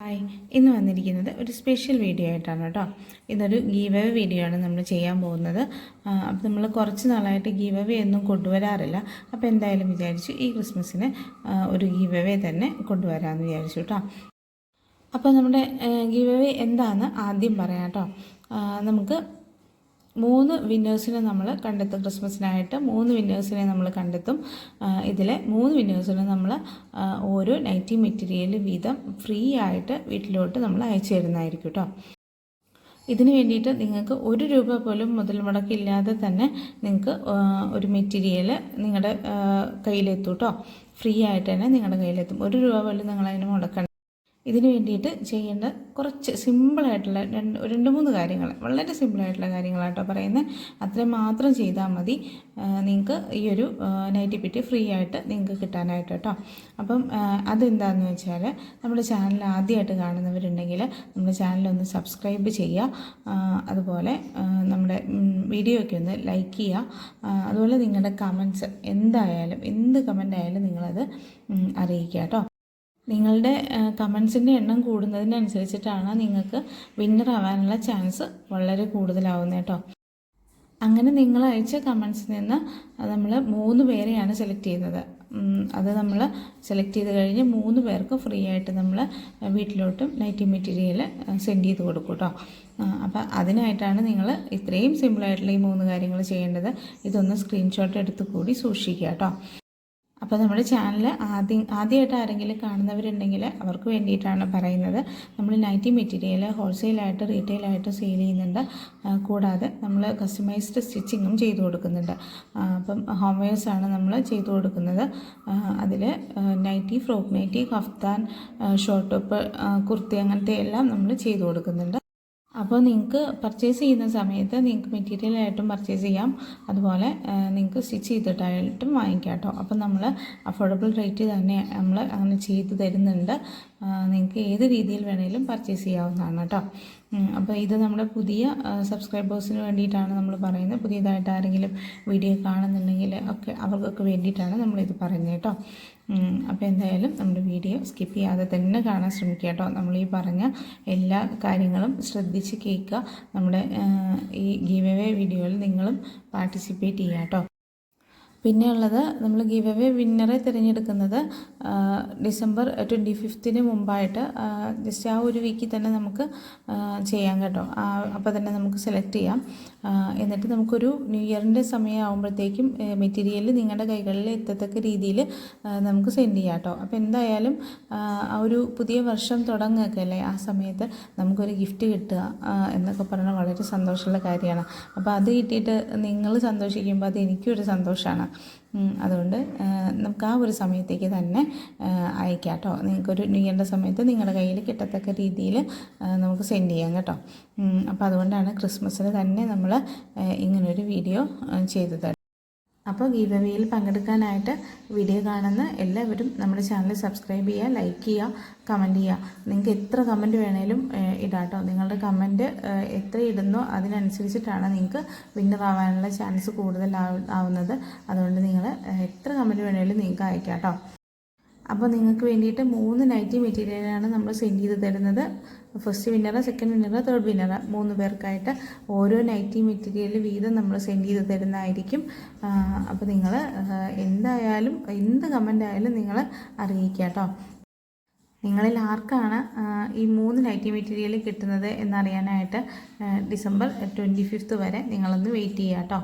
Hi. ഇന്ന് വന്നിരിക്കുന്നത് ഒരു സ്പെഷ്യൽ വീഡിയോ ആയിട്ടാണ് കേട്ടോ. ഇതൊരു ഗീവ് വീഡിയോ ആണ് നമ്മൾ ചെയ്യാൻ പോകുന്നത്. അപ്പോൾ നമ്മൾ കുറച്ച് നാളായിട്ട് ഗീവ് ഒന്നും കൊണ്ടുവരാറില്ല. അപ്പോൾ എന്തായാലും വിചാരിച്ചു ഈ ക്രിസ്മസിന് ഒരു ഗീവ് തന്നെ കൊണ്ടുവരാമെന്ന് വിചാരിച്ചു കേട്ടോ. അപ്പോൾ നമ്മുടെ ഗീവ് അവേ എന്താണെന്ന് ആദ്യം പറയാം കേട്ടോ. നമുക്ക് മൂന്ന് വിന്നേഴ്സിനെ നമ്മൾ കണ്ടെത്തും. ക്രിസ്മസിനായിട്ട് മൂന്ന് വിന്നേഴ്സിനെ നമ്മൾ കണ്ടെത്തും. ഇതിലെ മൂന്ന് വിന്നേഴ്സിനെ നമ്മൾ ഓരോ നൈറ്റി മെറ്റീരിയൽ വീതം ഫ്രീ ആയിട്ട് വീട്ടിലോട്ട് നമ്മൾ അയച്ചു തരുന്നതായിരിക്കും കേട്ടോ ഇതിന് വേണ്ടിയിട്ട് നിങ്ങൾക്ക് ഒരു രൂപ പോലും മുതൽ മുടക്കില്ലാതെ തന്നെ നിങ്ങൾക്ക് ഒരു മെറ്റീരിയൽ നിങ്ങളുടെ കയ്യിലെത്തും കേട്ടോ ഫ്രീ ആയിട്ട് തന്നെ നിങ്ങളുടെ കയ്യിലെത്തും. ഒരു രൂപ പോലും നിങ്ങളതിന് മുടക്കണം ഇതിന് വേണ്ടിയിട്ട് ചെയ്യേണ്ട കുറച്ച് സിമ്പിളായിട്ടുള്ള രണ്ട് രണ്ട് മൂന്ന് കാര്യങ്ങൾ വളരെ സിമ്പിളായിട്ടുള്ള കാര്യങ്ങളാട്ടോ പറയുന്നത് അത്രയും മാത്രം ചെയ്താൽ മതി. നിങ്ങൾക്ക് ഈ ഒരു നൈറ്റി പിറ്റി ഫ്രീ ആയിട്ട് നിങ്ങൾക്ക് കിട്ടാനായിട്ട് കേട്ടോ. അപ്പം അതെന്താന്ന് വെച്ചാൽ നമ്മുടെ ചാനൽ ആദ്യമായിട്ട് കാണുന്നവരുണ്ടെങ്കിൽ നമ്മുടെ ചാനലൊന്ന് സബ്സ്ക്രൈബ് ചെയ്യുക അതുപോലെ നമ്മുടെ വീഡിയോയ്ക്ക് ഒന്ന് ലൈക്ക് ചെയ്യുക അതുപോലെ നിങ്ങളുടെ കമൻസ് എന്തായാലും എന്ത് കമന്റ് ആയാലും നിങ്ങളത് അറിയിക്കുക കേട്ടോ നിങ്ങളുടെ കമൻസിന്റെ എണ്ണം കൂടുന്നതിനനുസരിച്ചിട്ടാണ് നിങ്ങൾക്ക് വിന്നർ ആവാനുള്ള ചാൻസ് വളരെ കൂടുതലാവുന്നത് കേട്ടോ. അങ്ങനെ നിങ്ങൾ അയച്ച കമൻസിൽ നിന്ന് നമ്മൾ മൂന്ന് പേരെയാണ് സെലക്ട് ചെയ്യുന്നത്. അത് നമ്മൾ സെലക്ട് ചെയ്ത് കഴിഞ്ഞ് മൂന്ന് പേർക്ക് ഫ്രീ ആയിട്ട് നമ്മൾ വീട്ടിലോട്ടും നൈറ്റി മെറ്റീരിയൽ സെൻഡ് ചെയ്ത് കൊടുക്കും കേട്ടോ. അപ്പോൾ അതിനായിട്ടാണ് നിങ്ങൾ ഇത്രയും സിമ്പിളായിട്ടുള്ള ഈ മൂന്ന് കാര്യങ്ങൾ ചെയ്യേണ്ടത്. ഇതൊന്ന് സ്ക്രീൻഷോട്ട് എടുത്ത് കൂടി സൂക്ഷിക്കുക കേട്ടോ. അപ്പോൾ നമ്മുടെ ചാനൽ ആദ്യം ആദ്യമായിട്ട് ആരെങ്കിലും കാണുന്നവരുണ്ടെങ്കിൽ അവർക്ക് വേണ്ടിയിട്ടാണ് പറയുന്നത്. നമ്മൾ നൈറ്റി മെറ്റീരിയൽ ഹോൾസെയിലായിട്ട് റീറ്റെയിലായിട്ട് സെയിൽ ചെയ്യുന്നുണ്ട്. കൂടാതെ നമ്മൾ കസ്റ്റമൈസ്ഡ് സ്റ്റിച്ചിങ്ങും ചെയ്തു കൊടുക്കുന്നുണ്ട്. അപ്പം ഹോം വെയേഴ്സാണ് നമ്മൾ ചെയ്തു കൊടുക്കുന്നത്. അതിൽ nighty frock nighty kaftan short top kurti അങ്ങനത്തെ എല്ലാം നമ്മൾ ചെയ്തു കൊടുക്കുന്നുണ്ട്. അപ്പോൾ നിങ്ങൾക്ക് പർച്ചേസ് ചെയ്യുന്ന സമയത്ത് നിങ്ങൾക്ക് മെറ്റീരിയലായിട്ടും പർച്ചേസ് ചെയ്യാം. അതുപോലെ നിങ്ങൾക്ക് സ്റ്റിച്ച് ചെയ്തിട്ടായിട്ടും വാങ്ങിക്കാം കേട്ടോ. അപ്പോൾ നമ്മൾ അഫോർഡബിൾ റേറ്റ് തന്നെ നമ്മൾ അങ്ങനെ ചെയ്ത് തരുന്നുണ്ട്. നിങ്ങൾക്ക് ഏത് രീതിയിൽ വേണമെങ്കിലും പർച്ചേസ് ചെയ്യാവുന്നതാണ് കേട്ടോ. അപ്പോൾ ഇത് നമ്മുടെ പുതിയ സബ്സ്ക്രൈബേഴ്സിന് വേണ്ടിയിട്ടാണ് നമ്മൾ പറയുന്നത്. പുതിയതായിട്ട് ആരെങ്കിലും വീഡിയോ കാണുന്നുണ്ടെങ്കിൽ ഒക്കെ അവർക്കൊക്കെ വേണ്ടിയിട്ടാണ് നമ്മളിത് പറയുന്നത് കേട്ടോ. അപ്പോൾ എന്തായാലും നമ്മുടെ വീഡിയോ സ്കിപ്പ് ചെയ്യാതെ തന്നെ കാണാൻ ശ്രമിക്കുക കേട്ടോ. നമ്മൾ ഈ പറഞ്ഞ എല്ലാ കാര്യങ്ങളും ശ്രദ്ധിച്ച് കേൾക്കുക. നമ്മുടെ ഈ ഗീവ് വീഡിയോയിൽ നിങ്ങളും പാർട്ടിസിപ്പേറ്റ് ചെയ്യുക കേട്ടോ. പിന്നെ ഉള്ളത് നമ്മൾ ഗീവ് അവേ വിന്നറെ തിരഞ്ഞെടുക്കുന്നത് ഡിസംബർ ട്വന്റി ഫിഫ്ത്തിന് മുമ്പായിട്ട് ജസ്റ്റ് ആ ഒരു വീക്കിൽ തന്നെ നമുക്ക് ചെയ്യാം കേട്ടോ. അപ്പോൾ തന്നെ നമുക്ക് സെലക്ട് ചെയ്യാം. എന്നിട്ട് നമുക്കൊരു ന്യൂ ഇയറിന്റെ സമയമാകുമ്പോഴത്തേക്കും മെറ്റീരിയൽ നിങ്ങളുടെ കൈകളിൽ എത്തത്തക്ക രീതിയിൽ നമുക്ക് സെൻഡ് ചെയ്യാം കേട്ടോ. അപ്പോൾ എന്തായാലും ആ, ഒരു പുതിയ വർഷം തുടങ്ങുകയൊക്കെ അല്ലേ? ആ സമയത്ത് നമുക്കൊരു ഗിഫ്റ്റ് കിട്ടുക എന്നൊക്കെ പറഞ്ഞാൽ വളരെ സന്തോഷമുള്ള കാര്യമാണ്. അപ്പോൾ അത് കിട്ടിയിട്ട് നിങ്ങൾ സന്തോഷിക്കുമ്പോൾ അത് എനിക്കും ഒരു സന്തോഷമാണ്. അതുകൊണ്ട് നമുക്ക് ആ ഒരു സമയത്തേക്ക് തന്നെ അയക്കാം കേട്ടോ നിങ്ങൾക്കൊരു ന്യൂ ഇയറിന്റെ സമയത്ത് നിങ്ങളുടെ കയ്യിൽ കിട്ടത്തക്ക രീതിയിൽ നമുക്ക് സെൻഡ് ചെയ്യാം കേട്ടോ. അപ്പോൾ അതുകൊണ്ടാണ് ക്രിസ്മസിന് തന്നെ നമ്മൾ ഇങ്ങനൊരു വീഡിയോ ചെയ്തു തരുന്നത് ഗീവ് ഗീവവേയിൽ പങ്കെടുക്കാനായിട്ട് വീഡിയോ കാണുന്ന എല്ലാവരും നമ്മുടെ ചാനൽ സബ്സ്ക്രൈബ് ചെയ്യുക ലൈക്ക് ചെയ്യുക കമന്റ് ചെയ്യുക. നിങ്ങൾക്ക് എത്ര കമന്റ് വേണേലും ഇടാട്ടോ. നിങ്ങളുടെ കമന്റ് എത്ര ഇടുന്നോ അതിനനുസരിച്ചിട്ടാണ് നിങ്ങൾക്ക് വിന്നർ ആവാനുള്ള ചാൻസ് കൂടുതൽ ആവുന്നത്. അതുകൊണ്ട് നിങ്ങൾ എത്ര കമന്റ് വേണേലും നിങ്ങൾക്ക് അയക്കാം കേട്ടോ അപ്പോൾ നിങ്ങൾക്ക് വേണ്ടിയിട്ട് മൂന്ന് നൈറ്റി മെറ്റീരിയലാണ് നമ്മൾ സെൻഡ് ചെയ്ത് തരുന്നത്. First winner second winner third winner മൂന്ന് പേർക്കായിട്ട് ഓരോ നൈറ്റി മെറ്റീരിയൽ വീതം നമ്മൾ സെൻഡ് ചെയ്ത് തരുന്നതായിരിക്കും. അപ്പോൾ നിങ്ങൾ എന്തായാലും എന്ത് കമന്റ് ആയാലും നിങ്ങൾ അറിയിക്കുക കേട്ടോ. നിങ്ങളിൽ ആർക്കാണ് ഈ മൂന്ന് നൈറ്റി മെറ്റീരിയൽ കിട്ടുന്നത് എന്നറിയാനായിട്ട് ഡിസംബർ ട്വന്റി ഫിഫ്ത്ത് വരെ നിങ്ങളൊന്ന് വെയിറ്റ് ചെയ്യുക കേട്ടോ.